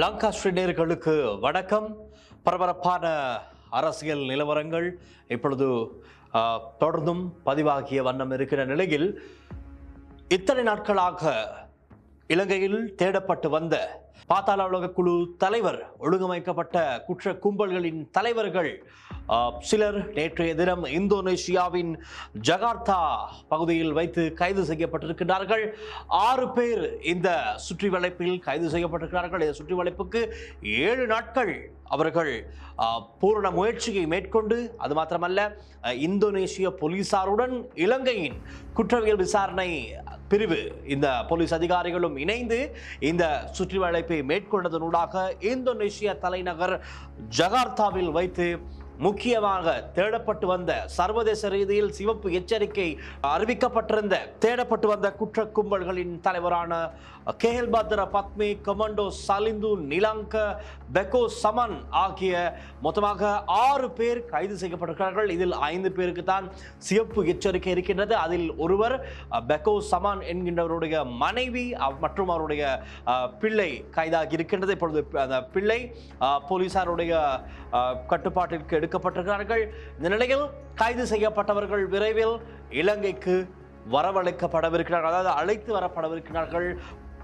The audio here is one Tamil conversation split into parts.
லங்கா ஸ்ரீநேர்களுக்கு வணக்கம். பரபரப்பான அரசியல் நிலவரங்கள் இப்பொழுது தொடர்ந்தும் பதிவாகிய வண்ணம் இருக்கிற நிலையில் இத்தனை நாட்களாக இலங்கையில் தேடப்பட்டு வந்த பாத்தாள உலக குழு தலைவர் ஒழுங்கமைக்கப்பட்ட குற்ற கும்பல்களின் தலைவர்கள் சிலர் நேற்றைய தினம் இந்தோனேஷியாவின் ஜகார்த்தா பகுதியில் வைத்து கைது செய்யப்பட்டிருக்கிறார்கள் ஆறு பேர் இந்த சுற்றி வளைப்பில் கைது செய்யப்பட்டிருக்கிறார்கள். இந்த சுற்றி வளைப்புக்கு ஏழு நாட்கள் அவர்கள் பூரண முயற்சியை மேற்கொண்டு அது மாத்திரமல்ல இந்தோனேஷிய போலீசாருடன் இலங்கையின் குற்றவியல் விசாரணை பிரிவு இந்த போலீஸ் அதிகாரிகளும் இணைந்து இந்த சுற்றி வளைப்பை மேற்கொண்டதனூடாக இந்தோனேஷிய தலைநகர் ஜகார்த்தாவில் வைத்து முக்கியமாக தேடப்பட்டு வந்த சர்வதேச ரீதியில் சிவப்பு எச்சரிக்கை அறிவிக்கப்பட்டிருந்த தேடப்பட்டு வந்த குற்ற கும்பல்களின் தலைவரான கேஹல் பத்ர பத்மி கமாண்டோ சலிந்து நிலாங்க பெக்கோ சமன் ஆகிய மொத்தமாக ஆறு பேர் கைது செய்யப்பட்டிருக்கிறார்கள். இதில் ஐந்து பேருக்கு தான் சிவப்பு எச்சரிக்கை இருக்கின்றது. அதில் ஒருவர் பெகோ பெக்கோ சமான் என்கின்றவருடைய மனைவி மற்றும் அவருடைய பிள்ளை கைதாகி இருக்கின்றது. இப்பொழுது அந்த பிள்ளை போலீசாருடைய கட்டுப்பாட்டிற்கு எடுக்கப்பட்டிருக்கிறார்கள். இந்த நிலையில் கைது செய்யப்பட்டவர்கள் விரைவில் இலங்கைக்கு வரவழைக்கப்படவிருக்கிறார்கள். அதாவது அழைத்து வரப்படவிருக்கிறார்கள்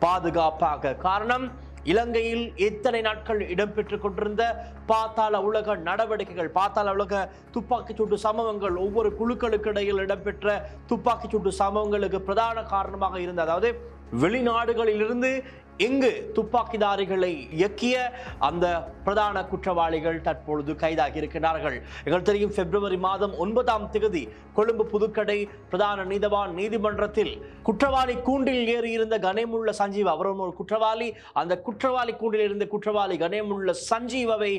பாதுகாப்பாக. காரணம் இலங்கையில் எத்தனை நாட்கள் இடம்பெற்றுக் கொண்டிருந்த பாத்தாள உலக நடவடிக்கைகள் பாத்தாள உலக துப்பாக்கிச்சூட்டு சம்பவங்கள் ஒவ்வொரு குழுக்களுக்கு இடையில் இடம்பெற்ற துப்பாக்கிச் சூட்டு சம்பவங்களுக்கு பிரதான காரணமாக இருந்த அதாவது வெளிநாடுகளிலிருந்து இங்கு துப்பாக்கிதாரிகளை இயக்கிய அந்த பிரதான குற்றவாளிகள் தற்பொழுது கைதாகி இருக்கிறார்கள் எங்களுக்கு தெரியும் பிப்ரவரி மாதம் ஒன்பதாம் தேதி கொழும்பு புதுக்கடை பிரதான நீதவான் நீதிமன்றத்தில் குற்றவாளி கூண்டில் ஏறி இருந்த கணேமுள்ள சஞ்சீவ் அவரும் ஒரு குற்றவாளி அந்த குற்றவாளி கூண்டில் இருந்த குற்றவாளி கணேமுள்ள சஞ்சீவவை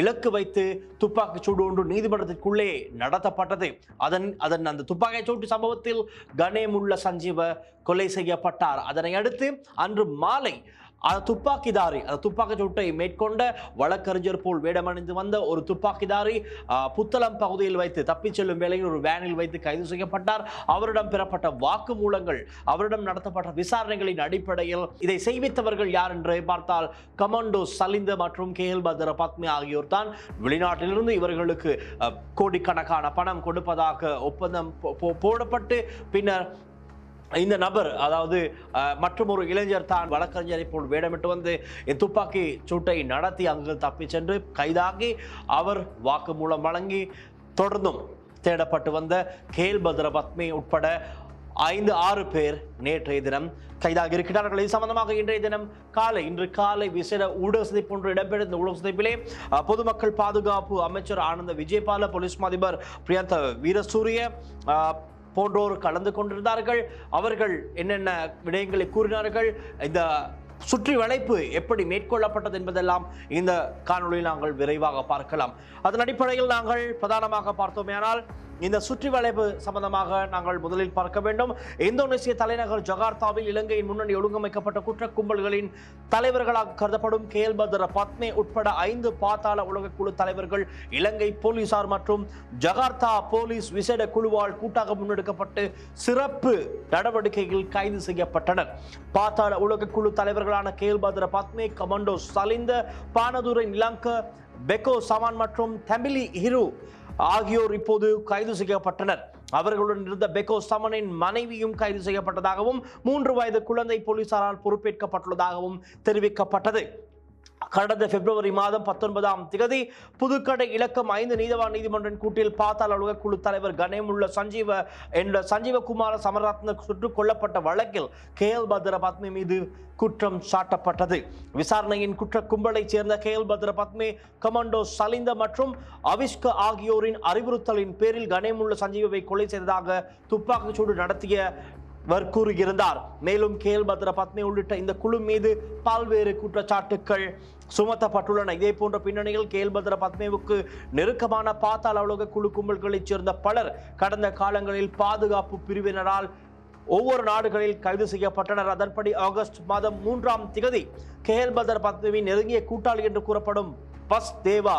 இலக்கு வைத்து துப்பாக்கி சூடு ஒன்று நீதிமன்றத்திற்குள்ளே நடத்தப்பட்டது. அதன் அதன் அந்த துப்பாக்கி சூட்டு சம்பவத்தில் கணேமுள்ள சஞ்சீவ கொலை செய்யப்பட்டார். அதனை அடுத்து அன்று மாலை அந்த துப்பாக்கிதாரி அந்த துப்பாக்கி சூட்டை மேற்கொண்ட வழக்கறிஞர் போல் வேடமணிந்து வந்த ஒரு துப்பாக்கிதாரி புத்தளம் பகுதியில் வைத்து தப்பிச் செல்லும் வேளையில் ஒரு வேனில் வைத்து கைது செய்யப்பட்டார் அவரிடம் பெறப்பட்ட வாக்குமூலங்கள் அவரிடம் நடத்தப்பட்ட விசாரணைகளின் அடிப்படையில் இதை செய்வித்தவர்கள் யார் என்று பார்த்தால் கமாண்டோ சலிந்த மற்றும் கேஎல் பத்ர பத்மி ஆகியோர் தான் வெளிநாட்டிலிருந்து இவர்களுக்கு கோடிக்கணக்கான பணம் கொடுப்பதாக ஒப்பந்தம் போ- போடப்பட்டு பின்னர் இந்த நபர் அதாவது மற்றும் ஒரு இளைஞர் தான் வழக்கறிஞரை போல் வேடமிட்டு வந்து துப்பாக்கி சூட்டை நடத்தி அங்கு தப்பி சென்று கைதாகி அவர் வாக்குமூலம் வழங்கி தொடர்ந்தும் தேடப்பட்டு வந்த கேல் பத்ர பத்மி உட்பட ஐந்து ஆறு பேர் நேற்றைய தினம் கைதாக இருக்கிறார்கள் இது சம்பந்தமாக இன்றைய தினம் காலை இன்று காலை விசேட ஊடக சந்திப்பு ஒன்று இடம்பெற்ற இந்த ஊடக சந்திப்பிலே பொதுமக்கள் பாதுகாப்பு அமைச்சர் ஆனந்த விஜயபால போலீஸ் அதிபர் பிரியந்த வீரசூரிய போன்றோர் கலந்து கொண்டிருந்தார்கள். அவர்கள் என்னென்ன விடயங்களை கூறினார்கள்? இந்த சுற்றி வளைப்பு எப்படி மேற்கொள்ளப்பட்டது என்பதெல்லாம் இந்த காணொலியில் நாங்கள் விரைவாக பார்க்கலாம். அதன் அடிப்படையில் நாங்கள் பிரதானமாக பார்த்தோமேனால் இந்த சுற்றி வளைவு சம்பந்தமாக நாங்கள் முதலில் பார்க்க வேண்டும். இந்தோனேசிய தலைநகர் ஜகார்த்தாவில் இலங்கையின் முன்னணி ஒழுங்கமைக்கப்பட்ட குற்ற கும்பல்களின் தலைவர்களாக கருதப்படும் கேல் பத்ர பத்மே உட்பட ஐந்து பாத்தாள உலக குழு தலைவர்கள் இலங்கை போலீசார் மற்றும் ஜகார்த்தா போலீஸ் விசேட குழுவால் கூட்டாக முன்னெடுக்கப்பட்டு சிறப்பு நடவடிக்கையில் கைது செய்யப்பட்டனர். பாத்தாள உலக குழு தலைவர்களான கேல் பத்ர பத்மே கமண்டோ சலிந்த பானதுரை நிலங்க பெக்கோ சமான் மற்றும் தமிலி ஹிரு ஆகியோர் இப்போது கைது செய்யப்பட்டனர். அவர்களுடன் இருந்த பெக்கோ சமனின் மனைவியும் கைது செய்யப்பட்டதாகவும் மூன்று வயது குழந்தை போலீசாரால் பொறுப்பேற்கப்பட்டுள்ளதாகவும் தெரிவிக்கப்பட்டது. கடந்த பிப்ரவரி மாதம் பத்தொன்பதாம் திகதி புதுக்கடை இலக்கம் ஐந்து நீதவான் நீதிமன்றின் கூட்டில் பாத்தாள் அலுவலக குழு தலைவர் கணேமுள்ள சஞ்சீவ என்ற சஞ்சீவகுமார சமரத்ன சுட்டுக் கொல்லப்பட்ட வழக்கில் கே எல் பத்ர பத்மி மீது குற்றம் சாட்டப்பட்டது. விசாரணையின் குற்ற கும்பலைச் சேர்ந்த கே எல் பத்ர பத்மி கமாண்டோ சலிந்த மற்றும் அவிஷ்க ஆகியோரின் அறிவுறுத்தலின் பேரில் கணேமுள்ள சஞ்சீவை கொலை செய்ததாக துப்பாக்கிச்சூடு நடத்திய வர் கூறியிருந்தார் மேலும் கேல் பத்ர பத்னி உள்ளிட்ட இந்த குழு மீது பல்வேறு குற்றச்சாட்டுக்கள் சுமத்தப்பட்டுள்ளன. இதே போன்ற பின்னணியில் கேல் பத்ர பத்மேவுக்கு நெருக்கமான பாத்தாள உலக குழு கும்பல்களைச் சேர்ந்த பலர் கடந்த காலங்களில் பாதுகாப்பு பிரிவினரால் ஒவ்வொரு நாடுகளில் கைது செய்யப்பட்டனர். அதன்படி ஆகஸ்ட் மாதம் மூன்றாம் திகதி கேஎல் பதர் பத்மவின் நெருங்கிய கூட்டாளி என்று கூறப்படும் பஸ் தேவா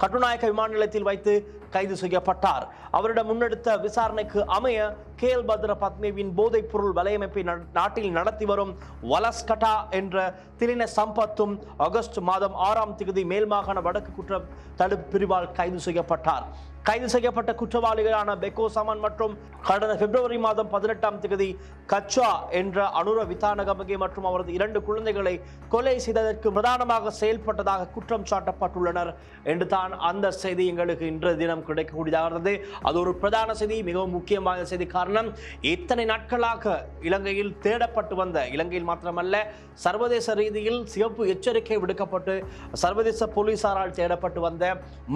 கட்டுநாயக்க விமான நிலையத்தில் வைத்து கைது செய்யப்பட்டார். அவரிடம் முன்னெடுத்த விசாரணைக்கு அமைய கேல் பத்ர பத்மேவின் போதைப் பொருள் வலையமைப்பை நாட்டில் நடத்தி வரும் வலஸ்கட்டா என்ற திலின சம்பத்தும் ஆகஸ்ட் மாதம் ஆறாம் தேதி மேல் மாகாண வடக்கு குற்ற தடுப்பு பிரிவால் கைது செய்யப்பட்டார். கைது செய்யப்பட்ட குற்றவாளிகளான பெக்கோ சமன் மற்றும் கடந்த பிப்ரவரி மாதம் பதினெட்டாம் தேதி கச்சா என்ற அனுர வித்தானகமகே மற்றும் அவரது இரண்டு குழந்தைகளை கொலை செய்ததற்கு பிரதானமாக செயல்பட்டதாக குற்றம் சாட்டப்பட்டுள்ளனர் என்று தான் அந்த செய்தி எங்களுக்கு இன்று தினம் கிடைக்கக்கூடியதாக இருந்தது. அது ஒரு பிரதான செய்தி மிகவும் முக்கியமான செய்தி. காரணம் இத்தனை நாட்களாக இலங்கையில் தேடப்பட்டு வந்த இலங்கையில் மாத்திரமல்ல சர்வதேச ரீதியில் சிவப்பு எச்சரிக்கை விடுக்கப்பட்டு சர்வதேச போலீசாரால் தேடப்பட்டு வந்த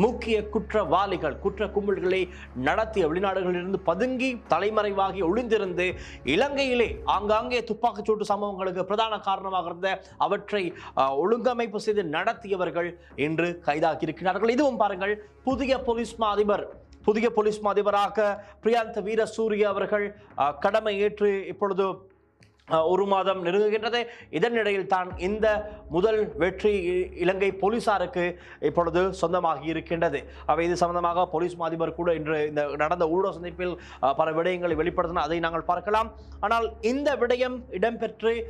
முக்கிய குற்றவாளிகள் குற்ற கும்பல்களை நடத்திய வெளிநாடுகளிலிருந்து பதுங்கி தலைமறைவாகி ஒளிந்திருந்து இலங்கையிலே ஆங்காங்கே துப்பாக்கிச்சூட்டு சம்பவங்களுக்கு பிரதான காரணமாக இருந்த அவற்றை ஒழுங்கமைப்பு செய்து நடத்தியவர்கள் இன்று கைதாகி இருக்கிறார்கள் இதுவும் பாருங்கள் புதிய போலீஸ் மா அதிபர் புதிய போலீஸ் மா அதிபராக பிரியாந்த வீரசூரிய அவர்கள் கடமை ஏற்று இப்பொழுது ஒரு மாதம் நெருங்குகின்றது. இதனிடையில் தான் இந்த முதல் வெற்றி இ- இலங்கை போலீசாருக்கு இப்பொழுது சொந்தமாகி இருக்கின்றது. அவை இது சம்பந்தமாக போலீஸ் மாதிபர் கூட இன்று இந்த நடந்த ஊடக சந்திப்பில் பல விடயங்களை வெளிப்படுத்தின அதை நாங்கள் பார்க்கலாம். ஆனால் இந்த விடயம் இடம்பெற்று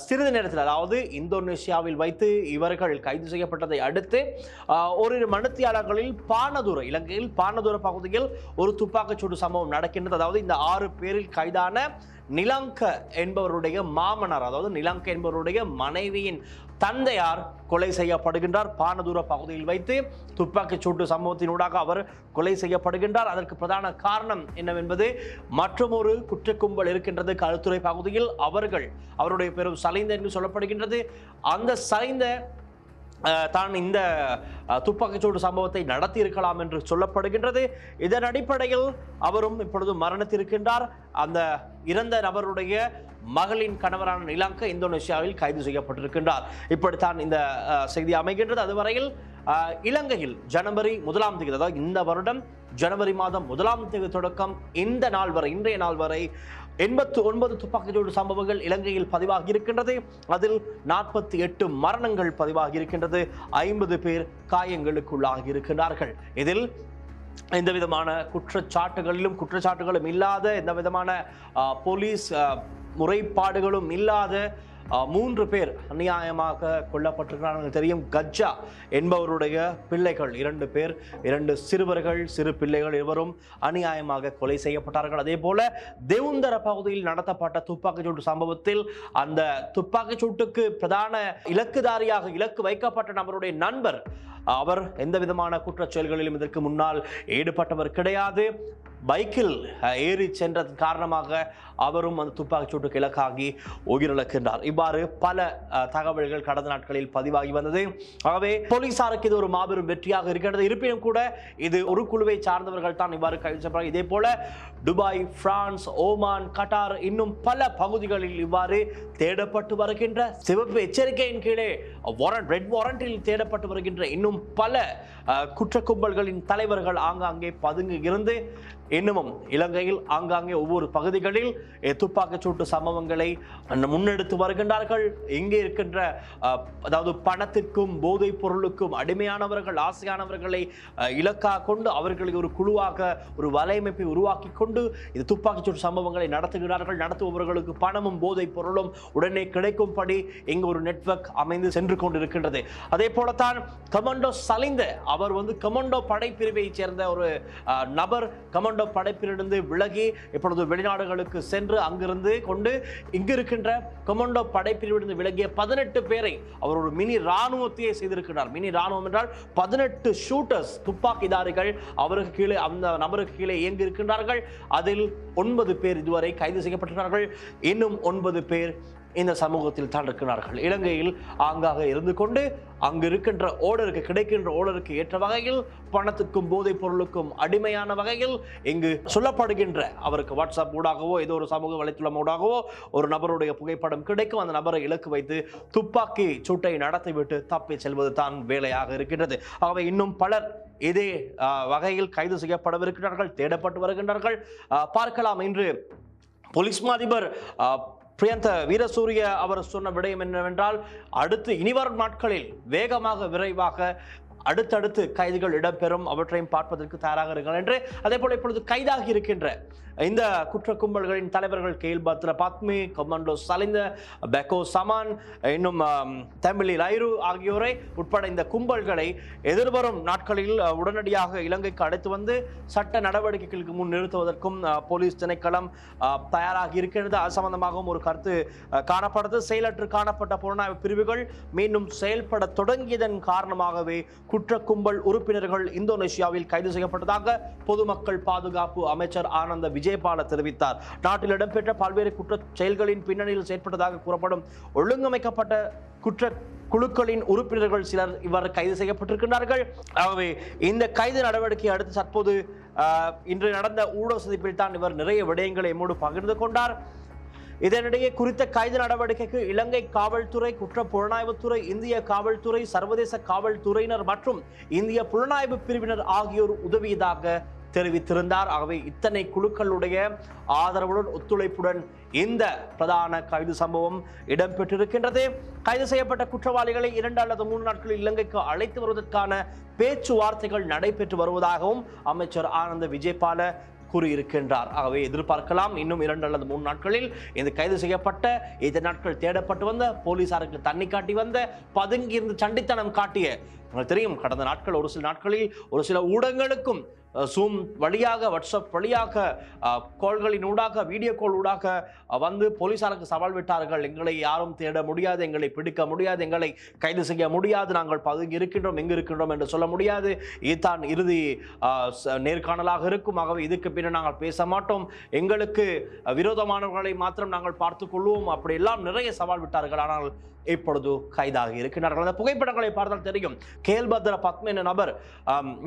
சிறிது நேரத்தில் அதாவது இந்தோனேசியாவில் வைத்து இவர்கள் கைது செய்யப்பட்டதை அடுத்து அஹ், ஓரிரு பானதுரை பானதூர இலங்கையில் பானதூர பகுதியில் ஒரு துப்பாக்கிச்சூடு சம்பவம் நடக்கின்றது. அதாவது இந்த ஆறு பேரில் கைதான நிலங்க என்பவருடைய மாமனார் அதாவது நிலங்க என்பவருடைய மனைவியின் தந்தையார் கொலை செய்யப்படுகின்றார். பானதூர பகுதியில் வைத்து துப்பாக்கிச் சூட்டு சம்பவத்தினூடாக அவர் கொலை செய்யப்படுகின்றார். அதற்கு பிரதான காரணம் என்னவென்பது மற்றொரு குற்றக்கும்பல் இருக்கின்றது. களுத்துறை பகுதியில் அவர்கள் அவருடைய பெரும் சலைந்த என்று சொல்லப்படுகின்றது. அந்த சலைந்த தான் இந்த துப்பாக்கிச்சூடு சம்பவத்தை நடத்தி இருக்கலாம் என்று சொல்லப்படுகின்றது. இதன் அடிப்படையில் அவரும் இப்பொழுது மரணத்திருக்கின்றார் அந்த இறந்த நபருடைய மகளின் கணவரான நிலங்க இந்தோனேசியாவில் கைது செய்யப்பட்டிருக்கின்றார். இப்படித்தான் இந்த செய்தி அமைகின்றது. அதுவரையில் இலங்கையில் ஜனவரி முதலாம் தேதி அதாவது இந்த வருடம் ஜனவரி மாதம் முதலாம் தேதி தொடக்கம் இந்த நாள் வரை இன்றைய நாள் வரை எண்பத்து ஒன்பது துப்பாக்கிச்சூடு சம்பவங்கள் இலங்கையில் பதிவாகி இருக்கின்றது. அதில் நாற்பத்தி எட்டு மரணங்கள் பதிவாகி இருக்கின்றது. ஐம்பது பேர் காயங்களுக்குள்ளாகி இருக்கின்றார்கள். இதில் எந்த விதமான குற்றச்சாட்டுகளிலும் குற்றச்சாட்டுகளும் இல்லாத எந்த விதமான போலீஸ் முறைப்பாடுகளும் இல்லாத மூன்று பேர் அநியாயமாக கொல்லப்பட்டிருக்கிறார்கள். தெரியும் கஜ்ஜா என்பவருடைய பிள்ளைகள் இரண்டு பேர் இரண்டு சிறுவர்கள் சிறு பிள்ளைகள் இருவரும் அநியாயமாக கொலை செய்யப்பட்டார்கள். அதே போல தேவுந்தர பகுதியில் நடத்தப்பட்ட துப்பாக்கிச்சூட்டு சம்பவத்தில் அந்த துப்பாக்கிச் சூட்டுக்கு பிரதான இலக்குதாரியாக இலக்கு வைக்கப்பட்ட நபருடைய நண்பர் அவர் எந்த விதமான குற்றச்செயல்களிலும் இதற்கு முன்னால் ஈடுபட்டவர் கிடையாது. பைக்கில் ஏறி சென்றதன் காரணமாக அவரும் அந்த துப்பாக்கிச்சூட்டுக்கு இலக்காகி உயிரிழக்கின்றார். இவ்வாறு பல தகவல்கள் கடந்த நாட்களில் பதிவாகி வந்தது. ஆகவே போலீசாருக்கு இது ஒரு மாபெரும் வெற்றியாக இருக்கின்றது இருப்பினும் கூட இது ஒரு குழுவை சார்ந்தவர்கள் தான் இவ்வாறு கைது செய்யப்படுறாங்க இதே போல துபாய் பிரான்ஸ் ஓமான் கட்டார் இன்னும் பல பகுதிகளில் இவ்வாறு தேடப்பட்டு வருகின்ற சிவப்பு எச்சரிக்கையின் கீழே வாரண்ட் ரெட் வாரண்டில் தேடப்பட்டு வருகின்ற இன்னும் பல குற்ற கும்பல்களின் தலைவர்கள் ஆங்காங்கே பதுங்கி இருந்து இன்னமும் இலங்கையில் ஆங்காங்கே ஒவ்வொரு பகுதிகளில் துப்பாக்கிச் சூட்டு சம்பவங்களை முன்னெடுத்து வருகின்றார்கள். இங்கே இருக்கின்ற அதாவது பணத்திற்கும் போதைப் பொருளுக்கும் அடிமையானவர்கள் ஆசையானவர்களை இலக்காக கொண்டு அவர்களை ஒரு குழுவாக ஒரு வலையமைப்பை உருவாக்கி கொண்டு இது துப்பாக்கிச்சூடு சம்பவங்களை நடத்துகிறார்கள். நடத்துபவர்களுக்கு பணமும் போதைப் பொருளும் உடனே கிடைக்கும்படி இங்கு ஒரு நெட்வொர்க் அமைந்து சென்று கொண்டிருக்கின்றது. அதே போலத்தான் கமாண்டோ சலிந்த அவர் வந்து கமாண்டோ படைப்பிரிவை சேர்ந்த ஒரு நபர் கமாண்டோ படைப்பிலிருந்து விலகி இப்பொழுது வெளிநாடுகளுக்கு சென்று அங்கிருந்து கொண்டு இங்கு இருக்கின்ற கொமண்டோ படைப்பிரிவிலிருந்து விலகிய பதினெட்டு பேரை அவர் ஒரு மினி ராணுவத்தையே செய்திருக்கிறார். மினி ராணுவம் என்றால் பதினெட்டு ஷூட்டர்ஸ் துப்பாக்கிதாரிகள் அவருக்கு கீழே அந்த நபருக்கு கீழே இயங்கி இருக்கின்றார்கள் அதில் ஒன்பது பேர் இதுவரை கைது செய்யப்பட்டிருக்கிறார்கள். இன்னும் ஒன்பது பேர் இந்த சமூகத்தில் தான் இருக்கிறார்கள். இலங்கையில் ஆங்காக இருந்து கொண்டு அங்கு இருக்கின்ற ஓடருக்கு கிடைக்கின்ற ஓடருக்கு ஏற்ற வகையில் பணத்துக்கும் போதைப் பொருளுக்கும் அடிமையான வகையில் இங்கு சொல்லப்படுகின்ற அவருக்கு வாட்ஸ்அப் ஊடாகவோ ஏதோ ஒரு சமூக வலைத்தளம் ஊடாகவோ ஒரு நபருடைய புகைப்படம் கிடைக்கும். அந்த நபரை இலக்கு வைத்து துப்பாக்கி சூட்டை நடத்திவிட்டு தப்பி செல்வது தான் வேலையாக இருக்கின்றது. ஆகவே இன்னும் பலர் இதே வகையில் கைது செய்யப்படவிருக்கிறார்கள் தேடப்பட்டு வருகின்றார்கள். பார்க்கலாம் இன்று போலீஸ் மாதிபர் பிரியந்த வீரசூரிய அவர் சொன்ன விடயம் என்னவென்றால் அடுத்து இனிவரும் நாட்களில் வேகமாக விரைவாக அடுத்தடுத்து கைதுகள் இடம்பெறும். அவற்றையும் பார்ப்பதற்கு தயாராக இருக்கிறார் என்று அதே போல இப்பொழுது கைதாகி இருக்கின்ற இந்த குற்ற கும்பல்களின் தலைவர்கள் கேல் பத்ர பத்மி கொமண்டோ சலிந்த பெக்கோ சமான் இன்னும் தமிழி லைரு ஆகியோரை உட்பட இந்த கும்பல்களை எதிர்வரும் நாட்களில் உடனடியாக இலங்கைக்கு அழைத்து வந்து சட்ட நடவடிக்கைகளுக்கு முன் நிறுத்துவதற்கும் போலீஸ் திணைக்களம் அஹ், தயாராகி இருக்கிறது அது சம்பந்தமாகவும் ஒரு கருத்து காணப்படுது. செயலற்று காணப்பட்ட புலனாய்வு பிரிவுகள் மீண்டும் செயல்பட தொடங்கியதன் காரணமாகவே குற்ற கும்பல் உறுப்பினர்கள் இந்தோனேஷியாவில் கைது செய்யப்பட்டதாக பொதுமக்கள் பாதுகாப்பு அமைச்சர் ஆனந்த விஜயபால தெரிவித்தார். நாட்டில் இடம்பெற்ற பல்வேறு குற்ற செயல்களின் பின்னணியில் செயற்பட்டதாக கூறப்படும் ஒழுங்கமைக்கப்பட்ட குற்ற குழுக்களின் உறுப்பினர்கள் சிலர் இவ்வாறு கைது செய்யப்பட்டிருக்கிறார்கள் ஆகவே இந்த கைது நடவடிக்கை அடுத்து தற்போது இன்று நடந்த ஊடக சந்திப்பில் தான் இவர் நிறைய விடயங்களை எம்மோடு பகிர்ந்து கொண்டார். இதனிடையே குறித்த கைது நடவடிக்கைக்கு இலங்கை காவல்துறை குற்ற புலனாய்வுத்துறை இந்திய காவல்துறை சர்வதேச காவல்துறையினர் மற்றும் இந்திய புலனாய்வு பிரிவினர் ஆகியோர் உதவியதாக தெரிவித்திருந்தார். ஆகவே இத்தனை குழுக்களுடைய ஆதரவுடன் ஒத்துழைப்புடன் இந்த பிரதான கைது சம்பவம் இடம்பெற்றிருக்கின்றது. கைது செய்யப்பட்ட குற்றவாளிகளை இரண்டு அல்லது மூன்று நாட்களில் இலங்கைக்கு அழைத்து வருவதற்கான பேச்சுவார்த்தைகள் நடைபெற்று வருவதாகவும் அமைச்சர் ஆனந்த விஜயபால கூறியிருக்கின்றார். ஆகவே எதிர்பார்க்கலாம் இன்னும் இரண்டு அல்லது மூன்று நாட்களில் இந்த கைது செய்யப்பட்ட இத்தனை நாட்கள் தேடப்பட்டு வந்த போலீசாருக்கு தண்ணி காட்டி வந்த பதுங்கி இருந்து சண்டித்தனம் காட்டிய உங்களுக்கு தெரியும் கடந்த நாட்கள் ஒரு சில நாட்களில் ஒரு சில ஊடகங்களுக்கும் ஜூம் வழியாக வாட்ஸ்அப் வழியாக கோள்களின் ஊடாக வீடியோ கால் ஊடாக வந்து போலீசாருக்கு சவால் விட்டார்கள். எங்களை யாரும் தேட முடியாது எங்களை பிடிக்க முடியாது எங்களை கைது செய்ய முடியாது. நாங்கள் பதுங்கி இருக்கின்றோம் எங்கு இருக்கின்றோம் என்று சொல்ல முடியாது. இதுதான் இறுதி நேர்காணலாக இருக்கும். ஆகவே இதுக்கு பின்னர் நாங்கள் பேச மாட்டோம். எங்களுக்கு விரோதமானவர்களை மாத்திரம் நாங்கள் பார்த்துக் கொள்வோம். அப்படி எல்லாம் நிறைய சவால் விட்டார்கள். ஆனால் இப்பொழுது கைதாக இருக்கிறார்கள் அந்த புகைப்படங்களை பார்த்தால் தெரியும். கேல்பத்ர பத்ம என்ற நபர்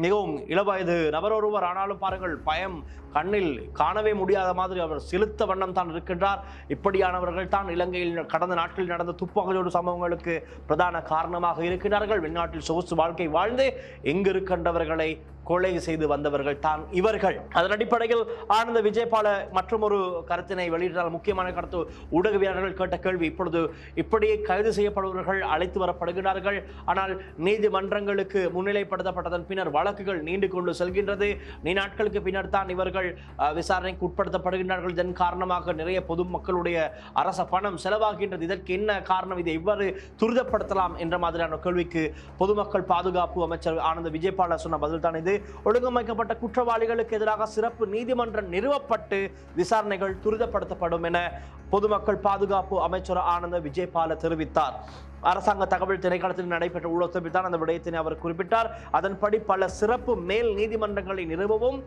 மிகவும் இளவயது நபர் ஒருவர். ஆனாலும் பாருங்கள் பயம் கண்ணில் காணவே முடியாத மாதிரி அவர் செலுத்த வண்ணம் தான் இருக்கின்றார். இப்படியானவர்கள் தான் இலங்கையில் கடந்த நாட்களில் நடந்த துப்பாக்கியோடு சம்பவங்களுக்கு பிரதான காரணமாக இருக்கிறார்கள் வெளிநாட்டில் சொகுசு வாழ்க்கை வாழ்ந்து எங்கு இருக்கின்றவர்களை கொலை செய்து வந்தவர்கள் தான் இவர்கள். அதன் அடிப்படையில் ஆனந்த விஜயபால மற்றும் ஒரு கருத்தினை வெளியிட்டால் முக்கியமான கருத்து ஊடகவியலாளர்கள் கேட்ட கேள்வி இப்பொழுது இப்படியே கைது செய்யப்படுபவர்கள் அழைத்து வரப்படுகிறார்கள். ஆனால் நீதிமன்றங்களுக்கு முன்னிலைப்படுத்தப்பட்டதன் பின்னர் வழக்குகள் நீண்டு கொண்டு செல்கின்றது. நீ நாட்களுக்கு பின்னர் தான் இவர்கள் விசாரணைக்கு உட்படுத்தப்படுகின்றார்கள். இதன் காரணமாக நிறைய பொதுமக்களுடைய அரச பணம் செலவாகின்றது. இதற்கு என்ன காரணம்? இதை எவ்வாறு துரிதப்படுத்தலாம் என்ற மாதிரியான கேள்விக்கு பொதுமக்கள் பாதுகாப்பு அமைச்சர் ஆனந்த விஜயபால சொன்ன பதில் தான் இது. ஒழுங்கமைக்கப்பட்ட குற்றவாளிகளுக்கு எதிராக சிறப்பு நீதிமன்றம் நிறுவப்பட்டு விசாரணைகள் துரிதப்படுத்தப்படும் என பொதுமக்கள் பாதுகாப்பு அமைச்சர் ஆனந்த விஜயபால தெரிவித்தார். அரசாங்க தகவல் திணைக்களத்தில் நடைபெற்ற ஊழல் தான் அந்த விடயத்தினை அவர் குறிப்பிட்டார். அதன்படி பல சிறப்பு மேல் நீதிமன்றங்களை நிறுவவும்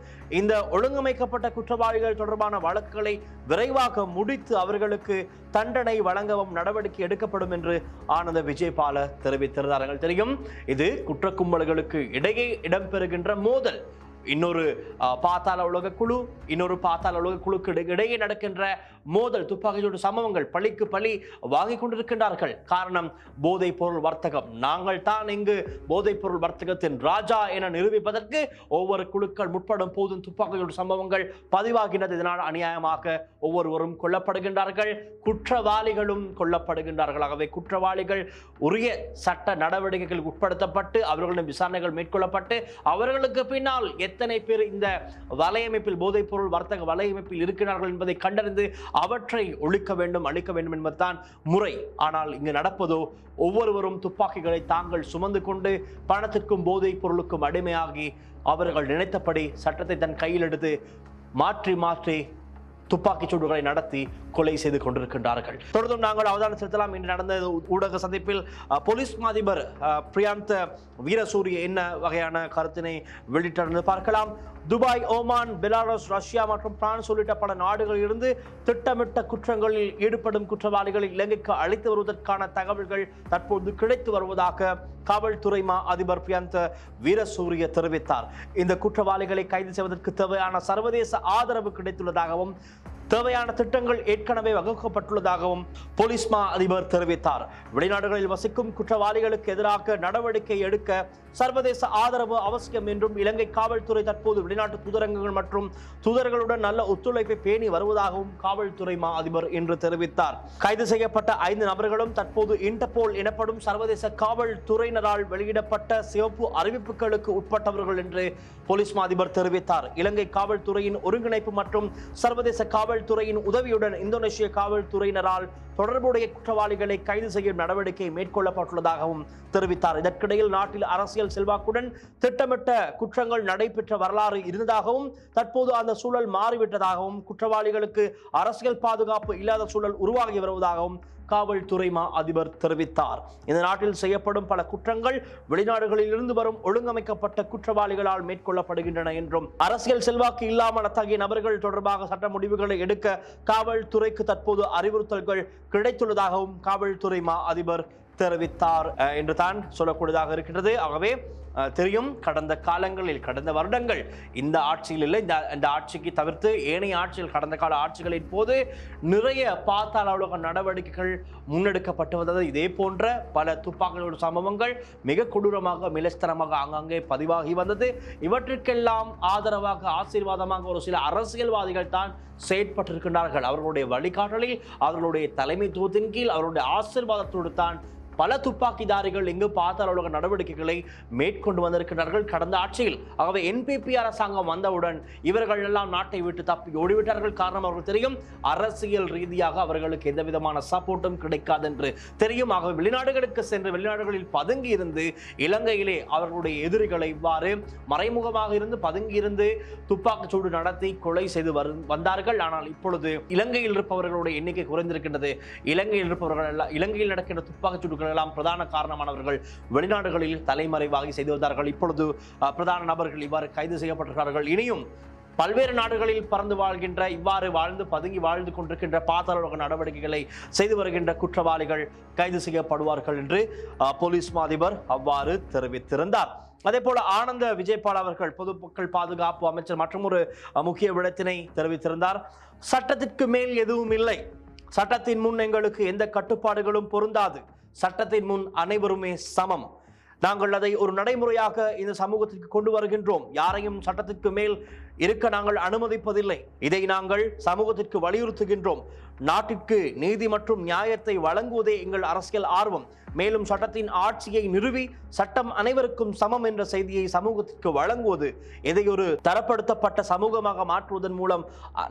இந்த ஒழுங்கமைக்கப்பட்ட குற்றவாளிகள் தொடர்பான வழக்குகளை விரைவாக முடித்து அவர்களுக்கு தண்டனை வழங்கவும் நடவடிக்கை எடுக்கப்படும் என்று ஆனந்த விஜயபால தெரிவித்திருந்தார்கள் தெரியும் இது குற்ற கும்பல்களுக்கு இடையே இடம்பெறுகின்ற மோதல். இன்னொரு பாத்தாள உலக குழு இன்னொரு பாத்தாள உலக குழுக்கு இடையே நடக்கின்ற மோதல் துப்பாக்கிச்சூடு சம்பவங்கள் பழிக்கு பழி வாங்கிக் கொண்டிருக்கின்றார்கள். காரணம் போதைப் பொருள் வர்த்தகம். நாங்கள் தான் இங்கு போதைப் பொருள் வர்த்தகத்தின் ராஜா என நிரூபிப்பதற்கு ஒவ்வொரு குழுக்கள் முற்படும் போதும் துப்பாக்கிச்சூடு சம்பவங்கள் பதிவாகின்றது. இதனால் அநியாயமாக ஒவ்வொருவரும் கொல்லப்படுகின்றார்கள் குற்றவாளிகளும் கொல்லப்படுகின்றார்கள். ஆகவே குற்றவாளிகள் உரிய சட்ட நடவடிக்கைகள் உட்படுத்தப்பட்டு அவர்களின் விசாரணைகள் மேற்கொள்ளப்பட்டு அவர்களுக்கு பின்னால் எத்தனை பேர் இந்த வலையமைப்பில் போதைப்பொருள் வர்த்தக வலையமைப்பில் இருக்கிறார்கள் என்பதை கண்டறிந்து அவற்றை ஒழிக்க வேண்டும் அழிக்க வேண்டும் என்பதுதான் முறை. ஆனால் இங்கு நடப்பதோ ஒவ்வொருவரும் துப்பாக்கிகளை தாங்கள் சுமந்து கொண்டு பணத்திற்கும் போதைப் பொருளுக்கும் அடிமையாகி அவர்கள் நினைத்தபடி சட்டத்தை தன் கையில் எடுத்து மாற்றி மாற்றி துப்பாக்கிச் சூடுகளை நடத்தி கொலை செய்து கொண்டிருக்கின்றார்கள். தொடர்ந்தும் நாங்கள் அவதானம் செலுத்தலாம். இன்று நடந்த ஊடக சந்திப்பில் போலீஸ் மாதிபர் பிரியாந்த வீரசூரிய என்ன வகையான கருத்தினை வெளியிட்டார் பார்க்கலாம். துபாய் ஓமான் பெலாரஸ் ரஷ்யா மற்றும் பிரான்ஸ் உள்ளிட்ட பல நாடுகளில் இருந்து திட்டமிட்ட குற்றங்களில் ஈடுபடும் குற்றவாளிகளை இலங்கைக்கு அழைத்து வருவதற்கான தகவல்கள் தற்போது கிடைத்து வருவதாக காவல்துறை மா அதிபர் பிரியந்த வீரசூரிய தெரிவித்தார். இந்த குற்றவாளிகளை கைது செய்வதற்கு தேவையான சர்வதேச ஆதரவு கிடைத்துள்ளதாகவும் தேவையான திட்டங்கள் ஏற்கனவே வகுக்கப்பட்டுள்ளதாகவும் போலீஸ் மா அதிபர் தெரிவித்தார். வெளிநாடுகளில் வசிக்கும் குற்றவாளிகளுக்கு எதிராக நடவடிக்கை எடுக்க சர்வதேச ஆதரவு அவசியம் என்றும் இலங்கை காவல்துறை தற்போது வெளிநாட்டு தூதரங்கங்கள் மற்றும் தூதர்களுடன் நல்ல ஒத்துழைப்பை பேணி வருவதாகவும் காவல்துறை மா அதிபர் இன்று தெரிவித்தார். கைது செய்யப்பட்ட ஐந்து நபர்களும் தற்போது இன்டர்போல் எனப்படும் சர்வதேச காவல்துறையினரால் வெளியிடப்பட்ட சிவப்பு அறிவிப்புகளுக்கு உட்பட்டவர்கள் என்று போலீஸ் மா அதிபர் தெரிவித்தார். இலங்கை காவல்துறையின் ஒருங்கிணைப்பு மற்றும் சர்வதேச காவல் காவல்துறையின் உதவியுடன் இந்தோனேஷிய காவல்துறையினரால் தொடர்புடைய குற்றவாளிகளை கைது செய்யும் நடவடிக்கை மேற்கொள்ளப்பட்டுள்ளதாகவும் தெரிவித்தார். இதற்கிடையில் நாட்டில் அரசியல் செல்வாக்குடன் திட்டமிட்ட குற்றங்கள் நடைபெற்ற வரலாறு இருந்ததாகவும் தற்போது அந்த சூழல் மாறிவிட்டதாகவும் குற்றவாளிகளுக்கு அரசியல் பாதுகாப்பு இல்லாத சூழல் உருவாகி வருவதாகவும் காவல்துறை மா அதிபர் தெரிவித்தார். இந்த நாட்டில் செய்யப்படும் பல குற்றங்கள் வெளிநாடுகளில் இருந்து வரும் ஒழுங்கமைக்கப்பட்ட குற்றவாளிகளால் மேற்கொள்ளப்படுகின்றன என்றும் அரசியல் செல்வாக்கு இல்லாமல் அத்தகைய நபர்கள் தொடர்பாக சட்ட முடிவுகளை எடுக்க காவல்துறைக்கு தற்போது அறிவுறுத்தல்கள் கிடைத்துள்ளதாகவும் காவல்துறை மா அதிபர் தெரிவித்தார். என்று தான் சொல்லக்கூடியதாக இருக்கின்றது. ஆகவே தெரியும். கடந்த காலங்களில் கடந்த வருடங்கள் இந்த ஆட்சியில் இல்லை. இந்த இந்த ஆட்சிக்கு தவிர்த்து ஏனைய ஆட்சிகள் கடந்த கால ஆட்சிகளின் போது நிறைய பார்த்தால் அலுவலக நடவடிக்கைகள் முன்னெடுக்கப்பட்டு வந்தது. இதே போன்ற பல துப்பாக்கிகளோட சம்பவங்கள் மிக கொடூரமாக மிலஸ்தரமாக ஆங்காங்கே பதிவாகி வந்தது. இவற்றுக்கெல்லாம் ஆதரவாக ஆசீர்வாதமாக ஒரு சில அரசியல்வாதிகள் தான் செயற்பட்டிருக்கின்றார்கள். அவர்களுடைய வழிகாட்டலில் அவர்களுடைய தலைமைத்துவத்தின் கீழ் அவர்களுடைய ஆசீர்வாதத்தோடு தான் பல துப்பாக்கிதாரிகள் இங்கு பார்த்த உலக நடவடிக்கைகளை மேற்கொண்டு வந்திருக்கிறார்கள். கடந்த ஆட்சியில் ஆகவே என்பிபி அரசாங்கம் வந்தவுடன் இவர்கள் எல்லாம் நாட்டை விட்டு தப்பி ஓடிவிட்டார்கள். காரணம் அவர்கள் தெரியும் அரசியல் ரீதியாக அவர்களுக்கு எந்த விதமான சப்போர்ட்டும் கிடைக்காது என்று தெரியும். ஆகவே வெளிநாடுகளுக்கு சென்று வெளிநாடுகளில் பதுங்கி இருந்து இலங்கையிலே அவர்களுடைய எதிரிகளை இவ்வாறு மறைமுகமாக இருந்து பதுங்கி இருந்து துப்பாக்கிச்சூடு நடத்தி கொலை செய்து வரு வந்தார்கள். ஆனால் இப்பொழுது இலங்கையில் இருப்பவர்களுடைய எண்ணிக்கை குறைந்திருக்கின்றது. இலங்கையில் இருப்பவர்கள் எல்லாம் இலங்கையில் நடக்கின்ற துப்பாக்கிச்சூடுகள் சூடுகள் எல்லாம் பிரதான காரணமானவர்கள். வெளிநாடுகளில் தலைமறைவாகி செய்து வந்தார்கள். இப்பொழுது பிரதான நபர்கள் இவ்வாறு கைது செய்யப்பட்டிருக்கிறார்கள். இனியும் பல்வேறு நாடுகளில் பறந்து வாழ்கின்ற இவ்வாறு வாழ்ந்து பதுங்கி வாழ்ந்து கொண்டிருக்கின்ற பாதாள நடவடிக்கைகளை செய்து வருகின்ற குற்றவாளிகள் கைது செய்யப்படுவார்கள் என்று போலீஸ் மா அதிபர் அவ்வாறு தெரிவித்திருந்தார். அதே போல ஆனந்த விஜயபால் அவர்கள் பொதுமக்கள் பாதுகாப்பு அமைச்சர் மற்றும் ஒரு முக்கிய விடத்தினை தெரிவித்திருந்தார். சட்டத்திற்கு மேல் எதுவும் இல்லை. சட்டத்தின் முன் எங்களுக்கு எந்த கட்டுப்பாடுகளும் பொருந்தாது. சட்டத்தின் முன் அனைவருமே சமம். நாங்கள் அதை ஒரு நடைமுறையாக இந்த சமூகத்திற்கு கொண்டு வருகின்றோம். யாரையும் சட்டத்திற்கு மேல் இருக்க நாங்கள் அனுமதிப்பதில்லை. இதை நாங்கள் சமூகத்திற்கு வலியுறுத்துகின்றோம். நாட்டிற்கு நீதி மற்றும் நியாயத்தை வழங்குவதே எங்கள் அரசியல் ஆர்வம். மேலும் சட்டத்தின் ஆட்சியை நிறுவி சட்டம் அனைவருக்கும் சமம் என்ற செய்தியை சமூகத்திற்கு வழங்குவது இதை ஒரு தரப்படுத்தப்பட்ட சமூகமாக மாற்றுவதன் மூலம்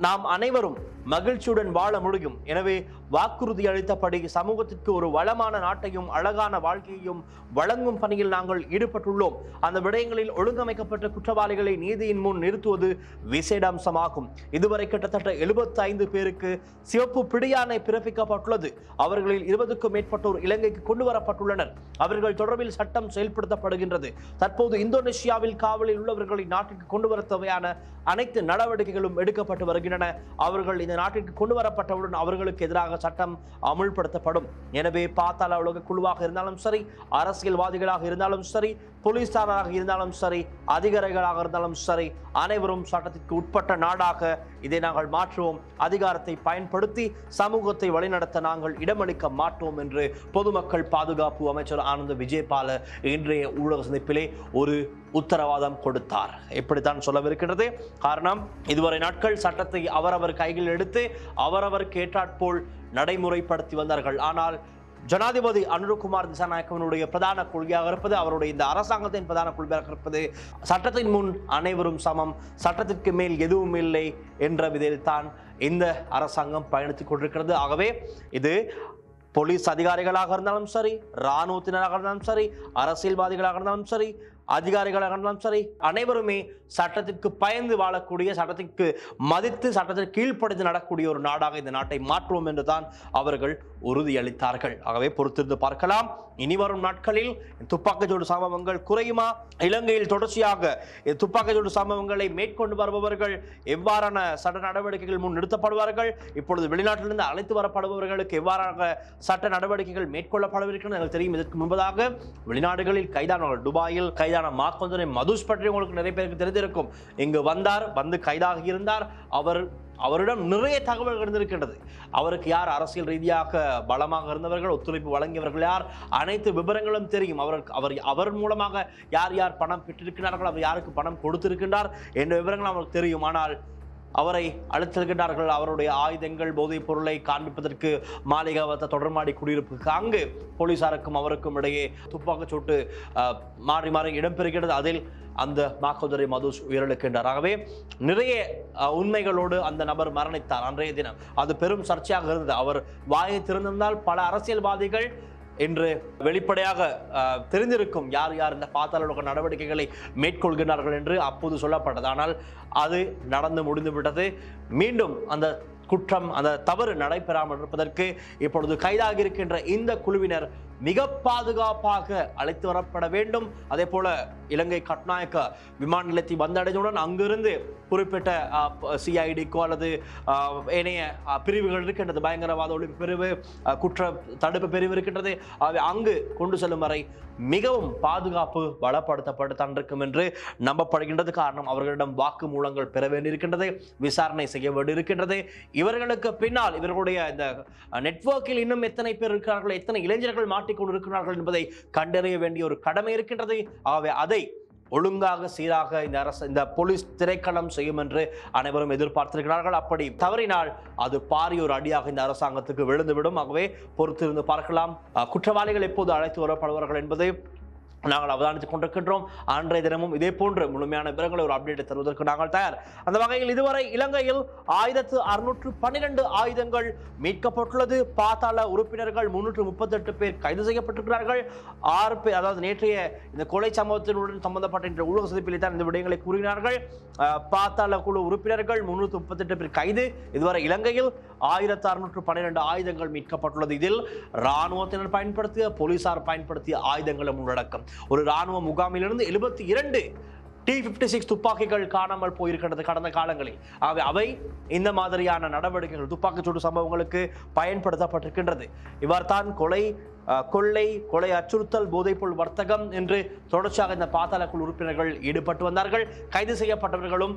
நாம் அனைவரும் மகிழ்ச்சியுடன் வாழ முடியும். எனவே வாக்குறுதி அளித்தபடி சமூகத்திற்கு ஒரு வளமான நாட்டையும் அழகான வாழ்க்கையையும் வழங்கும் பணியில் நாங்கள் ஈடுபட்டுள்ளோம். அந்த விடயங்களில் ஒழுங்கமைக்கப்பட்ட குற்றவாளிகளை நீதியின் முன் நிறுத்துவது விசேட அம்சமாகும். இதுவரை கிட்டத்தட்ட 75 பேருக்கு சிவப்பு பிடியானை பிறப்பிக்கப்பட்டுள்ளது. அவர்களில் இருபதுக்கும் மேற்பட்டோர் இலங்கைக்கு கொண்டு வரப்பட்டுள்ளனர் அவர்கள் தொடர்பில் சட்டம் செயல்படுத்தப்படுகின்றது. தற்போது இந்தோனேஷியாவில் காவலில் உள்ளவர்களை நாட்டிற்கு கொண்டு வர தேவையான அனைத்து நடவடிக்கைகளும் எடுக்கப்பட்டு வருகின்றன. அவர்கள் இந்த நாட்டிற்கு கொண்டு வரப்பட்டவுடன் அவர்களுக்கு எதிராக சட்டம் அமுல்படுத்தப்படும். எனவே பாத்தாள உலக குழுவாக இருந்தாலும் சரி அரசியல்வாதிகளாக இருந்தாலும் சரி போலீஸ்தாராக இருந்தாலும் சரி அதிகாரிகளாக இருந்தாலும் சரி அனைவரும் சட்டத்திற்கு உட்பட்ட நாடாக இதை நாங்கள் மாற்றுவோம். அதிகாரத்தை பயன்படுத்தி சமூகத்தை வழிநடத்த நாங்கள் இடமளிக்க மாட்டோம் என்று பொதுமக்கள் பாதுகாப்பு அமைச்சர் ஆனந்த விஜயபால இன்றைய ஊடக சந்திப்பிலே ஒரு உத்தரவாதம் கொடுத்தார். இப்படித்தான் சொல்லவிருக்கிறது காரணம் இதுவரை நாட்கள் சட்டத்தை அவரவர் கையில் எடுத்து அவரவர் கேட்டாற்போல் நடைமுறைப்படுத்தி வந்தார்கள். ஆனால் ஜனாதிபதி அனுருகுமார் திசாநாயக்கவனுடைய பிரதான கொள்கையாக இருப்பது அவருடைய இந்த அரசாங்கத்தின் பிரதான கொள்கையாக இருப்பது சட்டத்தின் முன் அனைவரும் சமம் சட்டத்திற்கு மேல் எதுவும் இல்லை என்ற விதையில் தான் இந்த அரசாங்கம் பயணித்துக் கொண்டிருக்கிறது. ஆகவே இது போலீஸ் அதிகாரிகளாக இருந்தாலும் சரி இராணுவத்தினராக இருந்தாலும் சரி அரசியல்வாதிகளாக இருந்தாலும் சரி அதிகாரிகளாக இருந்தாலும் சரி அனைவருமே சட்டத்திற்கு பயந்து வாழக்கூடிய சட்டத்திற்கு மதித்து சட்டத்திற்கு கீழ்ப்படுத்தி நடக்கூடிய ஒரு நாடாக இந்த நாட்டை மாற்றுவோம் என்று தான் அவர்கள் உறுதியளித்தார்கள். ஆகவே பொறுத்திருந்து பார்க்கலாம். இனி வரும் நாட்களில் துப்பாக்கிச்சூடு சம்பவங்கள் குறையுமா? இலங்கையில் தொடர்ச்சியாக துப்பாக்கிச்சூடு சம்பவங்களை மேற்கொண்டு வருபவர்கள் எவ்வாறான சட்ட நடவடிக்கைகள் முன் நிறுத்தப்படுவார்கள்? இப்பொழுது வெளிநாட்டிலிருந்து அழைத்து வரப்படுபவர்களுக்கு எவ்வாறாக சட்ட நடவடிக்கைகள் மேற்கொள்ளப்படவிருக்கிறது எனக்கு தெரியும். இதற்கு முன்பதாக வெளிநாடுகளில் கைதானவர்கள் துபாயில் கைதான மாக்கொந்தனை மதுஸ் பற்றி உங்களுக்கு நிறைய பேருக்கு தெரிந்திருக்கும் இங்கு வந்தார் வந்து கைதாக இருந்தார். அவர் அவரிடம் நிறைய தகவல்கள் இருந்திருக்கின்றது. அவருக்கு யார் அரசியல் ரீதியாக பலமாக இருந்தவர்கள் ஒத்துழைப்பு வழங்கியவர்கள் யார்? அனைத்து விவரங்களும் தெரியும். அவருக்கு அவர் அவர் மூலமாக யார் யார் பணம் பெற்றிருக்கிறார்கள் அவர் யாருக்கு பணம் கொடுத்திருக்கின்றார் என்ற விவரங்கள் அவருக்கு தெரியும். ஆனால் அவரை அழைத்திருக்கின்றார்கள். அவருடைய ஆயுதங்கள் போதைப் பொருளை காண்பிப்பதற்கு மாளிகாவத்த தொடர்மாடி குடியிருப்புக்கு அங்கு போலீசாருக்கும் அவருக்கும் இடையே துப்பாக்கிச் சூட்டு மாறி மாறி இடம்பெறுகிறது அதில் அந்த மாக்கோதரை மதுஸ் உயிரிழக்கின்றாராகவே நிறைய உண்மைகளோடு அந்த நபர் மரணித்தார் அன்றைய தினம். அது பெரும் சர்ச்சையாக இருந்தது. அவர் வாயை திறந்திருந்தால் பல அரசியல்வாதிகள் இன்று வெளிப்படையாக தெரிந்திருக்கும் யார் யார் இந்த பாத்தாளோக நடவடிக்கைகளை மேற்கொள்கிறார்கள் என்று அப்போது சொல்லப்பட்டது. ஆனால் அது நடந்து முடிந்துவிட்டது. மீண்டும் அந்த குற்றம் அந்த தவறு நடைபெறாமல் இருப்பதற்கு இப்பொழுது கைதாகி இருக்கின்ற இந்த குழுவினர் மிக பாதுகாப்பாக அழைத்து வரப்பட வேண்டும். அதே போல இலங்கை கட்நாயக்க விமான நிலையத்தை வந்தடைந்தவுடன் அங்கிருந்து குறிப்பிட்ட சிஐடிக்கோ அல்லது ஏனைய பிரிவுகள் இருக்கின்றது. பயங்கரவாத ஒழிப்பு பிரிவு குற்ற தடுப்பு பிரிவு இருக்கின்றது. அங்கு கொண்டு செல்லும் வரை மிகவும் பாதுகாப்பு பலப்படுத்தப்பட்டு தண்டிருக்கும் என்று நம்பப்படுகின்றது. காரணம் அவர்களிடம் வாக்குமூலங்கள் பெற வேண்டியிருக்கின்றது விசாரணை செய்ய வேண்டியிருக்கின்றது. இவர்களுக்கு பின்னால் இவர்களுடைய இந்த நெட்வொர்க்கில் இன்னும் எத்தனை பேர் இருக்கிறார்கள் எத்தனை இளைஞர்கள் மாட்டிக்கொண்டிருக்கிறார்கள் என்பதை கண்டறிய வேண்டிய ஒரு கடமை இருக்கின்றது. ஆகவே அதை ஒழுங்காக சீராக இந்த அரசு இந்த போலீஸ் திரைக்களம் செய்யும் என்று அனைவரும் எதிர்பார்த்திருக்கிறார்கள். அப்படி தவறினால் அது பாரிய ஒரு அடியாக இந்த அரசாங்கத்துக்கு விழுந்துவிடும். ஆகவே பொறுத்திருந்து பார்க்கலாம். குற்றவாளிகள் எப்போது அழைத்து வரப்படுவார்கள் என்பது நாங்கள் அவதானித்துக் கொண்டிருக்கின்றோம். அன்றைய தினமும் இதே போன்று முழுமையான விவரங்களை ஒரு அப்டேட் தருவதற்கு நாங்கள் தயார். அந்த வகையில் இதுவரை இலங்கையில் ஆயிரத்து அறுநூற்று பன்னிரண்டு ஆயுதங்கள் மீட்கப்பட்டுள்ளது. பாத்தாள உறுப்பினர்கள் முன்னூற்று முப்பத்தெட்டு பேர் கைது செய்யப்பட்டிருக்கிறார்கள். ஆறு பேர் அதாவது நேற்றைய இந்த கொலை சம்பவத்தினுடன் சம்பந்தப்பட்ட இன்ற ஊடக சந்திப்பில் தான் இந்த விடயங்களை கூறினார்கள் பாத்தாள குழு உறுப்பினர்கள் முன்னூற்று முப்பத்தெட்டு பேர் கைது. இதுவரை இலங்கையில் ஆயிரத்து அறுநூற்று பன்னிரண்டு ஆயுதங்கள் மீட்கப்பட்டுள்ளது. இதில் இராணுவத்தினர் பயன்படுத்திய போலீசார் பயன்படுத்திய ஆயுதங்களும் உள்ளடக்கம். ஒரு இராணுவ முகாமிலிருந்து எழுபத்தி இரண்டு டி பிப்டி சிக்ஸ் துப்பாக்கிகள் காணாமல் போயிருக்கின்றது கடந்த காலங்களில். ஆகவே அவை இந்த மாதிரியான நடவடிக்கைகள் துப்பாக்கிச்சூடு சம்பவங்களுக்கு பயன்படுத்தப்பட்டிருக்கின்றது. இவர் தான் கொலை கொள்ளை கொலை அச்சுறுத்தல் போதைப்பொருள் வர்த்தகம் என்று தொடர்ச்சியாக இந்த பாதாள குழு உறுப்பினர்கள் ஈடுபட்டு வந்தார்கள். கைது செய்யப்பட்டவர்களும்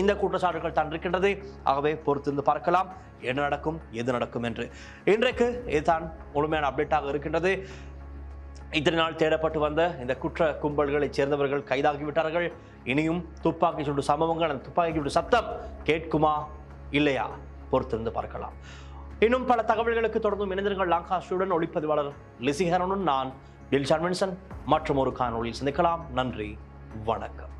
இந்த குற்றச்சாட்டுகள் தான் இருக்கின்றது ஆகவே பொறுத்திருந்து பார்க்கலாம். என்ன நடக்கும் எது நடக்கும் என்று. இன்றைக்கு இதுதான் முழுமையான அப்டேட்டாக இருக்கின்றது. இத்தனை நாள் தேடப்பட்டு வந்த இந்த குற்ற கும்பல்களைச் சேர்ந்தவர்கள் கைதாகிவிட்டார்கள். இனியும் துப்பாக்கி சூடு சம்பவங்கள் அந்த துப்பாக்கி சூடு சத்தம் கேட்குமா இல்லையா? பொறுத்திருந்து பார்க்கலாம். இன்னும் பல தகவல்களுக்கு தொடர்ந்தும் இணைந்திருங்கள் லாங்காஸ்டுடன் ஒளிப்பதிவாளர் லிசிஹரனுடன் நான் டில் சார்மென்சன் மற்றும் ஒரு காணொலியில் சந்திக்கலாம். நன்றி வணக்கம்.